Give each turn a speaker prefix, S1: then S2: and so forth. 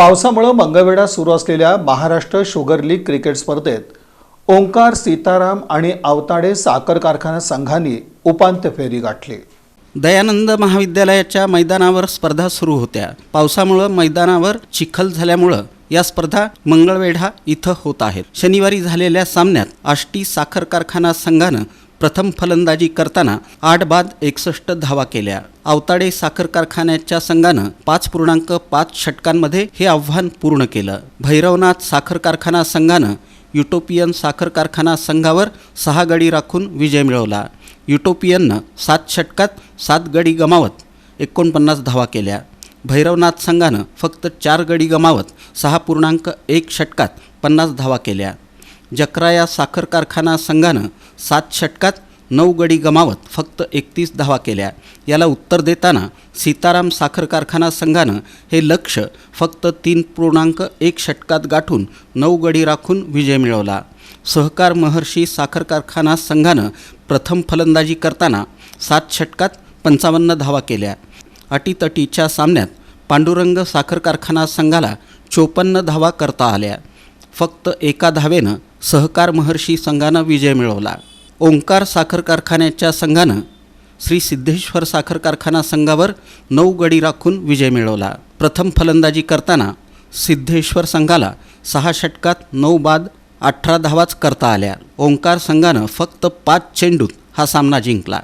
S1: पावसामुळे मंगळवेढा सुरू असलेल्या महाराष्ट्र शुगर लीग क्रिकेट स्पर्धेत ओंकार सीताराम आणि आवताडे साखर कारखाना संघांनी उपांत्य फेरी गाठली.
S2: दयानंद महाविद्यालयाच्या मैदानावर स्पर्धा सुरू होत्या. पावसामुळं मैदानावर चिखल झाल्यामुळं या स्पर्धा मंगळवेढा इथं होत आहेत. शनिवारी झालेल्या सामन्यात आष्टी साखर कारखाना संघानं प्रथम फलंदाजी करताना आठ बाद एकसष्ट धावा केल्या. अवताडे साखर कारखान्याच्या संघानं पाच पूर्णांक पाच षटकांमध्ये हे आव्हान पूर्ण केलं. भैरवनाथ साखर कारखाना संघानं युटोपियन साखर कारखाना संघावर सहा गडी राखून विजय मिळवला. युटोपियननं सात षटकात सात गडी गमावत एकोणपन्नास धावा केल्या. भैरवनाथ संघानं फक्त चार गडी गमावत सहा पूर्णांक एक षटकात पन्नास धावा केल्या. जकराया साखर कारखाना संघानं सात षटकात नऊ गडी गमावत फक्त एकतीस धावा केल्या. याला उत्तर देताना सीताराम साखर कारखाना संघानं हे लक्ष फक्त तीन पूर्णांक एक षटकात गाठून नऊ गडी राखून विजय मिळवला. सहकार महर्षी साखर कारखाना संघानं प्रथम फलंदाजी करताना सात षटकात पंचावन्न धावा केल्या. अटीतटीच्या सामन्यात पांडुरंग साखर कारखाना संघाला चोपन्न धावा करता आल्या. फक्त एका धावेनं सहकार महर्षी संघानं विजय मिळवला. ओंकार साखर कारखान्याच्या संघानं श्री सिद्धेश्वर साखर कारखाना संघावर नऊ गडी राखून विजय मिळवला. प्रथम फलंदाजी करताना सिद्धेश्वर संघाला सहा षटकात नऊ बाद अठरा धावाच करता आल्या. ओंकार संघानं फक्त पाच चेंडूत हा सामना जिंकला.